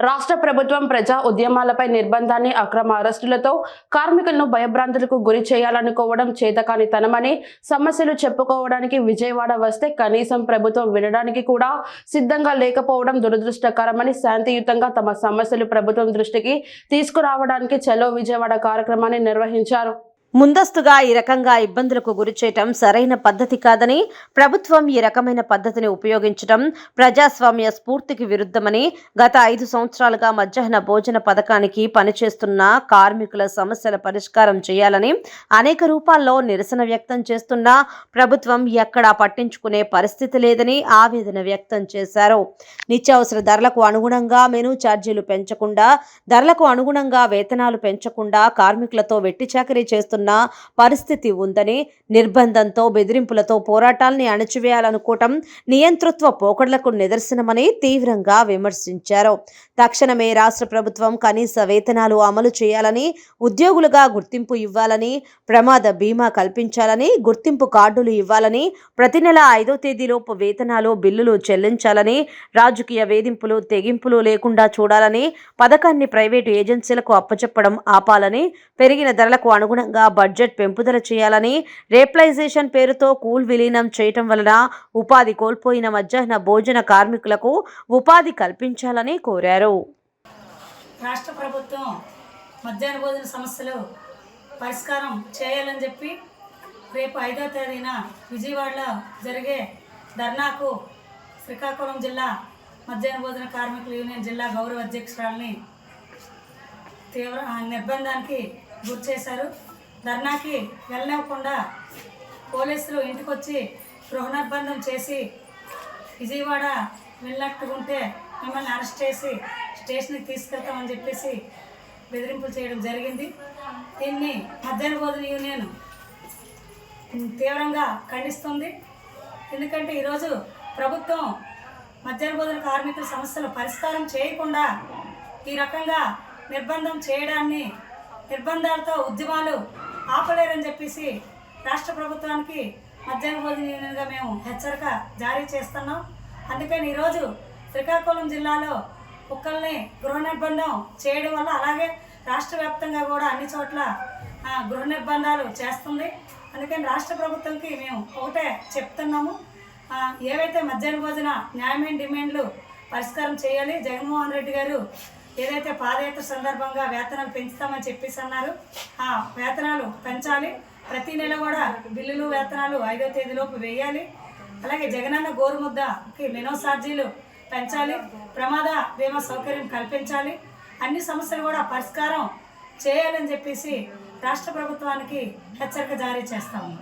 రాష్ట్ర ప్రభుత్వం ప్రజా ఉద్యమాలపై నిర్బంధాన్ని అక్రమ అరెస్టులతో కార్మికులను భయభ్రాంతులకు గురి చేయాలనుకోవడం చేతకానితనమని సమస్యలు చెప్పుకోవడానికి విజయవాడ వస్తే కనీసం ప్రభుత్వం వినడానికి కూడా సిద్ధంగా లేకపోవడం దురదృష్టకరమని శాంతియుతంగా తమ సమస్యలు ప్రభుత్వం దృష్టికి తీసుకురావడానికి చలో విజయవాడ కార్యక్రమాన్ని నిర్వహించారు. ముందస్తుగా ఈ రకంగా ఇబ్బందులకు గురి చేయటం సరైన పద్ధతి కాదని ప్రభుత్వం ఈ రకమైన పద్ధతిని ఉపయోగించడం ప్రజాస్వామ్య స్ఫూర్తికి విరుద్ధమని గత ఐదు సంవత్సరాలుగా మధ్యాహ్న భోజన పథకానికి పనిచేస్తున్న కార్మికుల సమస్యల పరిష్కారం చేయాలని అనేక రూపాల్లో నిరసన వ్యక్తం చేస్తున్నా ప్రభుత్వం ఎక్కడా పట్టించుకునే పరిస్థితి లేదని ఆవేదన వ్యక్తం చేశారు. నిత్యావసర ధరలకు అనుగుణంగా మెనూ ఛార్జీలు పెంచకుండా ధరలకు అనుగుణంగా వేతనాలు పెంచకుండా కార్మికులతో వెట్టి చాకరీ చేస్తున్న పరిస్థితి ఉందని నిర్బంధంతో బెదిరింపులతో పోరాటాల్ని అణచివేయాలనుకోవటం నియంతృత్వ పోకడలకు నిదర్శనమని తీవ్రంగా విమర్శించారు. తక్షణమే రాష్ట్ర ప్రభుత్వం కనీస వేతనాలు అమలు చేయాలని ఉద్యోగులుగా గుర్తింపు ఇవ్వాలని ప్రమాద బీమా కల్పించాలని గుర్తింపు కార్డులు ఇవ్వాలని ప్రతి నెల ఐదో తేదీలోపు వేతనాలు బిల్లులు చెల్లించాలని రాజకీయ వేధింపులు తెగింపులు లేకుండా చూడాలని పథకాన్ని ప్రైవేటు ఏజెన్సీలకు అప్పచెప్పడం ఆపాలని పెరిగిన ధరలకు అనుగుణంగా బడ్జెట్ పెంపుదల చేయాలని రేప్లైజేషన్ పేరుతో కూల్ విలీనం చేయటం వలన ఉపాధి కోల్పోయిన మధ్యాహ్న భోజన కార్మికులకు ఉపాధి కల్పించాలని కోరారు. రాష్ట్ర ప్రభుత్వం మధ్యాహ్న భోజన సమస్యలు పరిష్కారం చేయాలని చెప్పి రేపు ఐదో తేదీన విజయవాడలో జరిగే ధర్నాకు శ్రీకాకుళం జిల్లా మధ్యాహ్న భోజన కార్మికుల యూనియన్ జిల్లా గౌరవ అధ్యక్షురాలని తీవ్ర నిర్బంధానికి గురి చేశారు. ధర్నాకి వెళ్ళనివ్వకుండా పోలీసులు ఇంటికొచ్చి గృహ చేసి విజయవాడ వెళ్ళట్టుకుంటే మిమ్మల్ని అరెస్ట్ చేసి స్టేషన్కి తీసుకెళ్తామని చెప్పేసి బెదిరింపులు చేయడం జరిగింది. దీన్ని మధ్యాహ్న భోజన యూనియన్ తీవ్రంగా ఖండిస్తుంది. ఎందుకంటే ఈరోజు ప్రభుత్వం మధ్యాహ్న భోజన కార్మికుల సమస్యల పరిష్కారం చేయకుండా ఈ రకంగా నిర్బంధం చేయడాన్ని నిర్బంధాలతో ఉద్యమాలు ఆపలేరని చెప్పేసి రాష్ట్ర ప్రభుత్వానికి మధ్యాహ్న భోజన యూనియన్గా మేము హెచ్చరిక జారీ చేస్తున్నాం. అందుకని ఈరోజు శ్రీకాకుళం జిల్లాలో కుక్కల్ని గృహ నిర్బంధం చేయడం వల్ల అలాగే రాష్ట్ర వ్యాప్తంగా కూడా అన్ని చోట్ల గృహ నిర్బంధాలు చేస్తుంది. అందుకని రాష్ట్ర ప్రభుత్వంకి మేము ఒకటే చెప్తున్నాము. ఏవైతే మధ్యాహ్న భోజన న్యాయమైన డిమాండ్లు పరిష్కారం చేయాలి జగన్మోహన్ రెడ్డి గారు ఏదైతే పాదయాత్ర సందర్భంగా వేతనం పెంచుతామని చెప్పేసి అన్నారు ఆ వేతనాలు పెంచాలి. ప్రతి నెల కూడా బిల్లులు వేతనాలు ఐదో తేదీలోపు వేయాలి. అలాగే జగనన్న గోరుముద్దకి మెనో ఛార్జీలు పెంచాలి. ప్రమాద బీమా సౌకర్యం కల్పించాలి. అన్ని సమస్యలు కూడా పరిష్కారం చేయాలని చెప్పేసి రాష్ట్ర ప్రభుత్వానికి హెచ్చరిక జారీ చేస్తాము.